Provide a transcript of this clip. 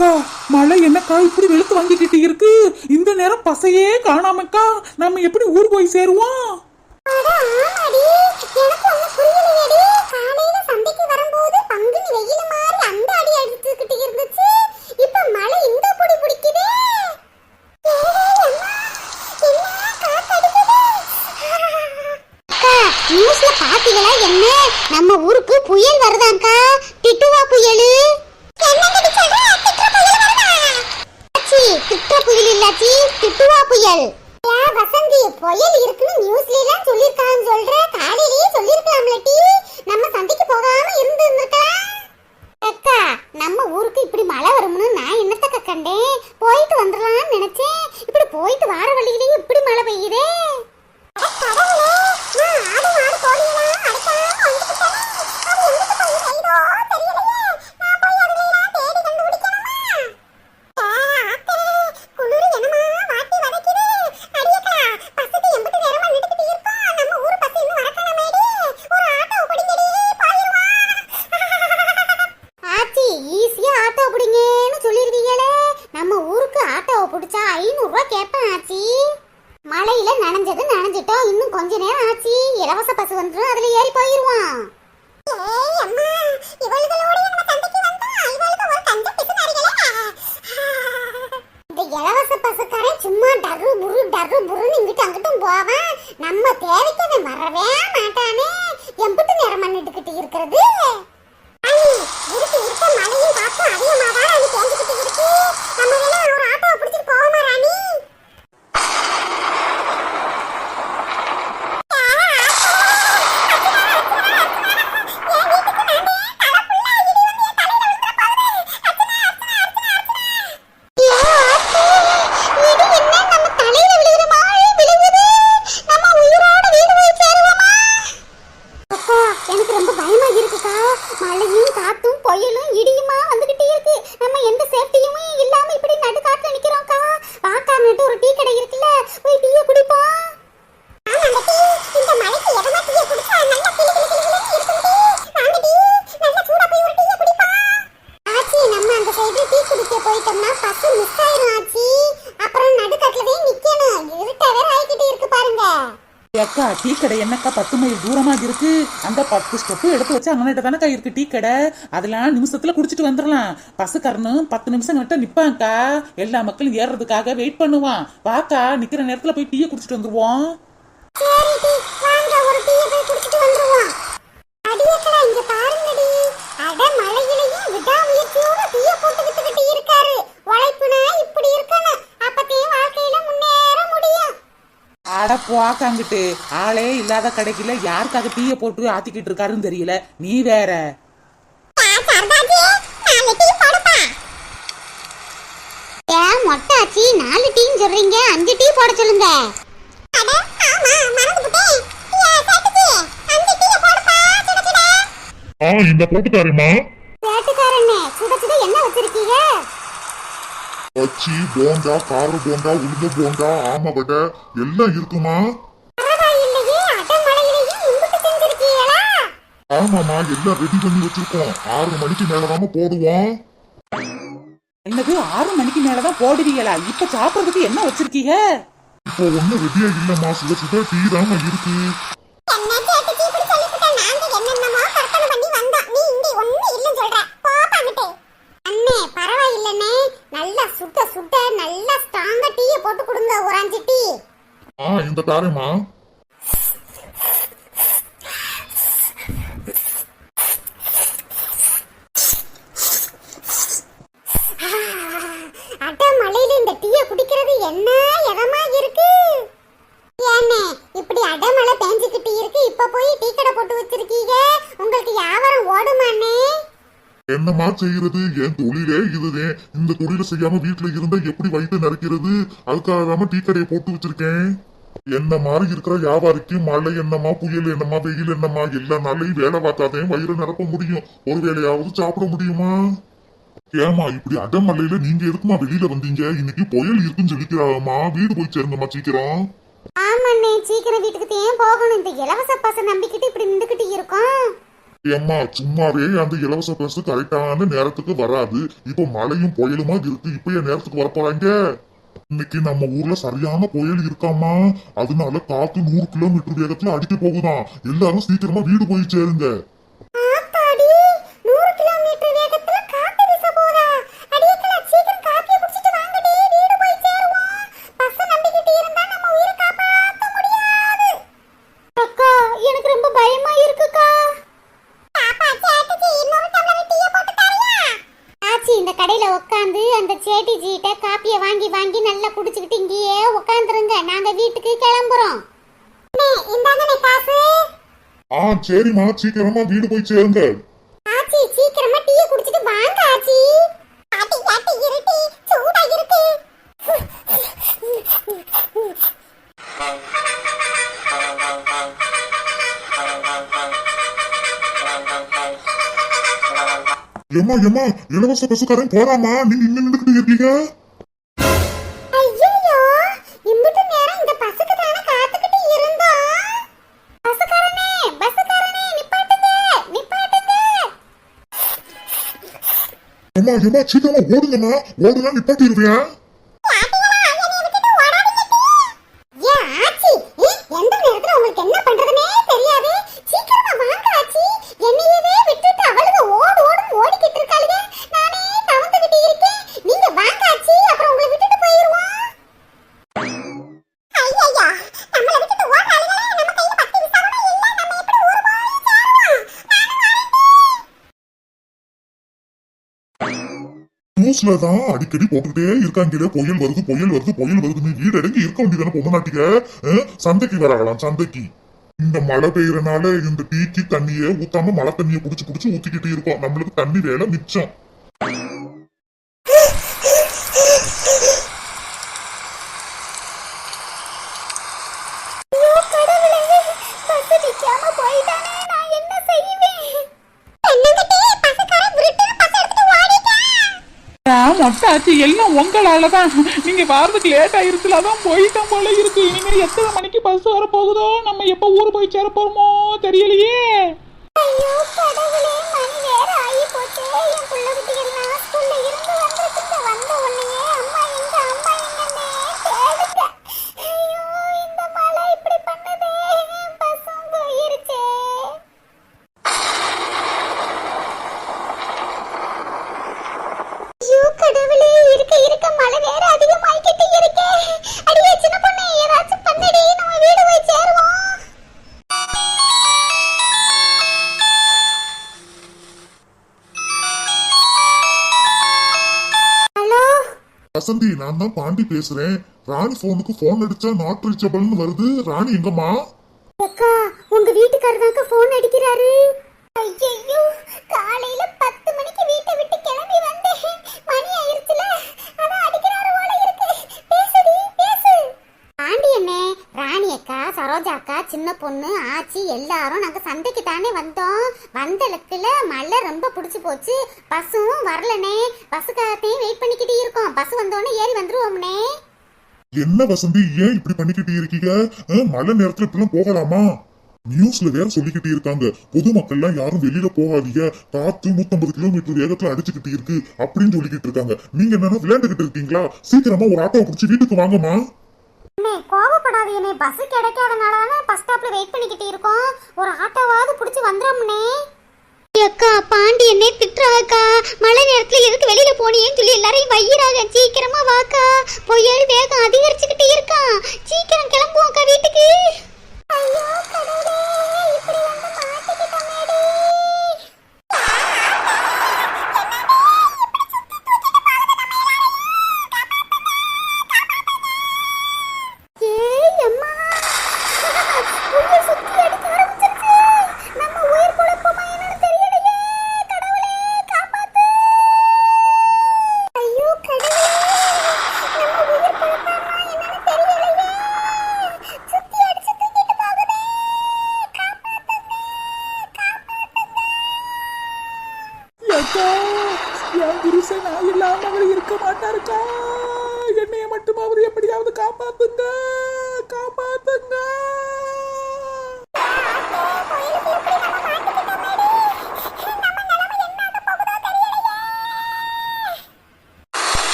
அக்கா மழை என்னக்கா இப்படி வெளுத்து வாங்கிக்கிட்டு இருக்கு? இந்த நேரம் பசையே காணாமக்கா நம்ம எப்படி ஊர் போய் சேருவோம்? வரும்போது வெயில் மாதிரி அந்த அடி இருந்துச்சு. மழை அக்கா, நியூஸ்ல பாத்தீங்களா என்ன? நம்ம ஊருக்கு புயல் வருதாக்கா திட்டுவா புயல் திட்ட புயல் திட்டுவா புயல். வசந்தி புயல் இருக்குன்னு நியூஸ்ல எல்லாம் சொல்லிருக்கான்னு சொல்ற காலையிலேயே சொல்லிருக்கலாம்ல டி. நம்ம சந்தைக்கு போகாம இருந்து இருந்திருக்கலாம் அக்கா நம்ம ஊருக்கு இப்படி மழை வரும்னு நான் என்னத்தக்க கண்டேன் போயிட்டு வந்துடலாம்னு நினைச்சேன். இப்படி போயிட்டு வார வழியிலேயே இப்படி மழை பெய்யுதே. டரு புருன்னு இங்கிட்டு அங்கிட்டும் போவான். நம்ம தேவைக்கு அவன் வரவே மாட்டானே. எம்பிட்டு நேரம் பண்ணிட்டுக்கிட்டு இருக்கிறது அண்ணி, இருக்கு இருக்க மழையும் காத்தும் அதிகமாதான் அண்ணி பேஞ்சுக்கிட்டு இருக்கு நம்ம வேணா ஒரு ஆட்டோவை பிடிச்சிட்டு போவோமா ராணி எனக்கு ரொம்ப பயமா இருக்குக்கா. மழையும் காத்தும் புயலும் இடியுமா வந்துகிட்டே இருக்கு. நம்ம எந்த சேஃப்டியுமே இல்லாம இப்படி நடுக்காட்டுல நிக்கிறோம்க்கா. வாக்கா நட்டு ஒரு டீ கடை இருக்குல்ல. போய் டீயை குடிப்போம் இந்த மழைக்கு எதமா டீயை குடிச்சா? நல்லா போய் ஒரு டீயை ஆச்சி நம்ம அந்த சைடு டீ குடிக்க போயிட்டோம்னா பஸ் மிஸ் ஆயிரும் ஆச்சி. அப்புறம் நடுக்காட்டுல போய் நிக்கணும். இருட்ட வேற ஆயிக்கிட்டு இருக்கு பாருங்க. அக்கா டீ கடை என்னக்கா பத்து மைல் தூரமாக இருக்கு? அந்த பத்து ஸ்டெப்பு எடுத்து வச்சு அங்கனிட்ட தானக்கா இருக்கு டீ கடை? அதெல்லாம் நிமிஷத்துல குடிச்சிட்டு வந்துடலாம் பஸ்ஸுக்காரனும் பத்து நிமிஷம் கிட்ட நிப்பாங்கக்கா எல்லா மக்களும் ஏறுறதுக்காக வெயிட் பண்ணுவான். வாக்கா நிக்கிற நேரத்துல போய் டீயை குடிச்சிட்டு வந்துருவோம் சரி டி வாங்க ஒரு டீயை போய் குடிச்சிட்டு வந்துருவோம் அடியக்கடா இங்க பாருங்கடி அட மழையிலையும் விடாமுயற்சியோட டீயை போட்டுக்கிட்டு இருக்காரு உழைப்புனா இப்படி இருக்கணும் அப்பத்தே வாழ்க்கையில முன்னேற முடியும் அட போக்காங்கிட்டு ஆளே இல்லாத கடைக்குல யாருக்காக டீயை போட்டு ஆத்திக்கிட்டு இருக்காருன்னு தெரியல. நீ வேற. ஏன் மொட்டாச்சி நாலு டீன்னு சொல்றீங்க. அஞ்சு டீ போட சொல்லுங்க. ஆ இந்த போட்டுக்காரம்மா. வேட்டுக்காரண்ணே சுட சுட என்ன வச்சிருக்கீங்க? பச்சி போண்டா கார போண்டா உளுந்த போண்டா ஆம வடை எல்லாம் இருக்குமா? ஆமாமா எல்லாம் ரெடி பண்ணி வச்சிருக்கோம். ஆறு மணிக்கு மேலதாம போடுவோம். என்னது ஆறு மணிக்கு மேலதான் போடுவீங்களா? இப்ப சாப்பிடறதுக்கு என்ன வச்சிருக்கீங்க? இப்போ ஒண்ணும் ரெடியா இல்லம்மா. சுட சுட டீ தாமா இருக்கு என்ன சேட்டுக்கு இப்படி சொல்லிவிட்ட நாங்க என்னென்னமோ கற்பனை பண்ணி வந்தோம் நீ இங்க ஒண்ணு இல்ல சொல்ற போ பண்ணிட்டு அண்ணே பரவாயில்லண்ணே நல்லா சுட்ட சுட்ட நல்லா ஸ்ட்ராங்கா டீயை போட்டு கொடுங்க ஒரு அஞ்சு டீ ஆ இந்த தாரேம்மா அட மழையில இந்த டீயை குடிக்கிறது என்ன எதமா இருக்கு? ஏண்ணே இப்படி அடமழை பேஞ்சுக்கிட்டு இருக்கு. இப்ப போய் டீ கடை போட்டு வச்சிருக்கீங்க. உங்களுக்கு வியாபாரம் ஓடுமாண்ணே? என்னம்மா செய்யறது? என் தொழிலே இதுதான் இந்த தொழிலை செய்யாம வீட்டுல இருந்தா எப்படி வயிற்று நிறைக்கிறது? அதுக்காக தாம டீ கடையை போட்டு வச்சிருக்கேன். என்ன மாதிரி இருக்கிற வியாபாரிக்கு மழை என்னம்மா புயல் என்னம்மா வெயில் என்னம்மா எல்லா நாளையும் வேலை பார்த்தாதே வயிறு நிரப்ப முடியும். ஒரு வேலையாவது சாப்பிட முடியுமா? ஏமா இப்படி அடமலையில நீங்க எதுக்குமா வெளியில வந்தீங்க? இன்னைக்கு புயல் இருக்குன்னு சொல்லிக்கிறாங்கம்மா. வீடு போய் சேருங்கம்மா சீக்கிரம். ஆமாண்ணே சீக்கிரம் வீட்டுக்கு ஏன் போகணும். இந்த இலவச பச நம்பிக்கிட்டு இப்படி நின்றுக்கிட்டு இருக்கோம். ஏம்மா சும்மாவே அந்த இலவச பஸ் கரெக்டான நேரத்துக்கு வராது. இப்ப மழையும் புயலுமா இருக்கு. இப்ப என் நேரத்துக்கு வர போறாங்க இன்னைக்கு நம்ம ஊர்ல சரியான புயல் இருக்காமா? அதனால காத்து நூறு கிலோமீட்டர் வேகத்துல அடிக்க போகுதாம் எல்லாரும் சீக்கிரமா வீடு போய் சேருங்க ஆத்தாடி நூறு கிலோமீட்டர் வேகத்துல காத்து வீச போதா அடியக்கல சீக்கிரம் காப்பிய குடிச்சிட்டு வாங்கடி வீடு போய் சேருவோம் பஸ் நம்பிக்கிட்டு இருந்தா நம்ம உயிரை காப்பாத்த முடியாது அக்கா எனக்கு ரொம்ப பயமா இருக்குக்கா ஆச்சி இந்த கடையில உட்காந்து அந்த சேட்டிஜிகிட்ட காப்பியை வாங்கி வாங்கி நல்லா குடிச்சுக்கிட்டு இங்கேயே உட்காந்துருங்க நாங்க வீட்டுக்கு கிளம்புறோம். ஆ சரிம்மா. சீக்கிரமா வீடு போய் சேருங்க. எம்மா எம்மா இலவச பசுக்காரன் போறாமா நீங்க இங்க நின்றுக்கிட்டு இருக்கீங்க. எம்மா எம்மா சீக்கிரமா ஓடுங்கம்மா. ஓடுனா நிப்பாட்டிடுவேன் ஏன் ஆச்சி ஏ, எந்த நேரத்துல உங்களுக்கு என்ன பண்றதுனே தெரியாது சீக்கிரமா வாங்க ஆச்சி என்னையவே விட்டுட்டு அவளுக்கு ஓடு ஓடுன்னு ஓடிக்கிட்டு இருக்காளுங்க நானே தவந்துகிட்டு இருக்கேன் நீங்க வாங்க ஆச்சி அப்புறம் உங்களை விட்டுட்டு போயிருவோம் ஐயையா நம்மள விட்டுட்டு ஓடுறாளுங்களே நம்ம கையில பத்து பைசா கூட இல்ல நம்ம எப்படி ஊர் போய் சேருவோம் நியூஸ்ல தான் அடிக்கடி போட்டுக்கிட்டே இருக்காங்களே. புயல் வருது புயல் வருது புயல் வருதுன்னு வீடு அடங்கி இருக்க வேண்டியதானே பொம்மை நாட்டிக்க சந்தைக்கு வராங்களாம் சந்தைக்கு. இந்த மழை பெய்யறனால இந்த டீக்கு தண்ணியை ஊத்தாம மழை தண்ணியை புடிச்சு புடிச்சு ஊத்திக்கிட்டு இருக்கோம். நம்மளுக்கு தண்ணி வேலை மிச்சம் ஐயோ கடவுளே பஸ் நிக்காம போயிட்டானே நான் என்ன செய்வேன் என்னங்கிட்டே பஸ்காரன் விருட்டுன்னு பஸ் எடுத்துட்டு ஓடிட்டான் நான் மொட்டாச்சு எல்லாம் உங்களால தான் நீங்க வாரத்துக்கு லேட் ஆயிருச்சுல அதான் போயிட்டோம் போல இருக்கு. இனிமே எத்தனை மணிக்கு பஸ் வர போகுதோ நம்ம எப்ப ஊர் போய் சேர போறோமோ தெரியலையே. ஐயோ கடவுளே மணி நேரம் ஆகி போச்சு. என் பிள்ளை குட்டிகள் நான் ஸ்கூல்ல இருந்து வந்ததுக்கு வந்த உடனே வசந்தி நான் தான் பாண்டி பேசுறேன். ராணி போனுக்கு போன் அடிச்சா நாட் ரீச்சபிள்னு வருது. ராணி எங்கம்மா? அக்கா உங்க வீட்டுக்காரர் தாங்க போன் அடிக்கிறாரு. ஐயோ காலையில பத்து மணிக்கு வீட்டை விட்டு கிளம்பி வந்தேன் மணி ஆயிருச்சுல அதான் அடிக்கிறாரு போல இருக்கு பேசுடி பேசு ஆண்டி அண்ணே ராணி அக்கா சரோஜா அக்கா சின்ன பொண்ணு ஆச்சி எல்லாரும் நாங்கள் சந்தைக்கு தானே வந்தோம். வந்த வந்தலுக்குல மழை ரொம்ப பிடிச்சி போச்சு. பஸ்ஸும் வரலனே பஸ்ஸுக்காகத்தையும் வெயிட் பண்ணிக்கிட்டு இருக்கோம். பஸ் வந்தோடனே ஏறி வந்துருவோம்னே என்ன வசந்தி ஏன் இப்படி பண்ணிக்கிட்டு இருக்கீங்க? மழை நேரத்துல இப்பெல்லாம் போகலாமா? நியூஸ்ல வேற சொல்லிக்கிட்டு இருக்காங்க. பொதுமக்கள்லாம் யாரும் வெளியில போகாதீங்க. காத்து நூத்தம்பது கிலோமீட்டர் வேகத்துல அடிச்சுக்கிட்டு இருக்கு அப்படின்னு சொல்லிக்கிட்டு இருக்காங்க. நீங்க என்னன்னா விளையாண்டுகிட்டு இருக்கீங்களா? சீக்கிரமா ஒரு ஆட்டோ பிடிச்சி வீட்டுக்கு வாங்கம்மா. அண்ணே கோவப்படாதீங்கண்ணே பஸ் கிடைக்காதனால தானே பஸ் ஸ்டாப்ல வெயிட் பண்ணிக்கிட்டு இருக்கோம். ஒரு ஆட்டோவாவது பிடிச்சி வந்துடும்ண்ணே அக்கா பாண்டியனே திட்டுறாக்கா மழை நேரத்துல எதுக்கு வெளியில போனியேன்னு சொல்லி எல்லாரையும் வையிறாங்க சீக்கிரமா வாக்கா. புயல் வேகம் அதிகரிச்சுக்கிட்டு இருக்கான் சீக்கிரம் கிளம்புவோம்க்கா வீட்டுக்கு. ஐயோ கடவுளே இப்படி நான் இருக்க மாட்டாருக்கா? என்னைய மட்டும் அவர் எப்படியாவது காப்பாத்துங்க.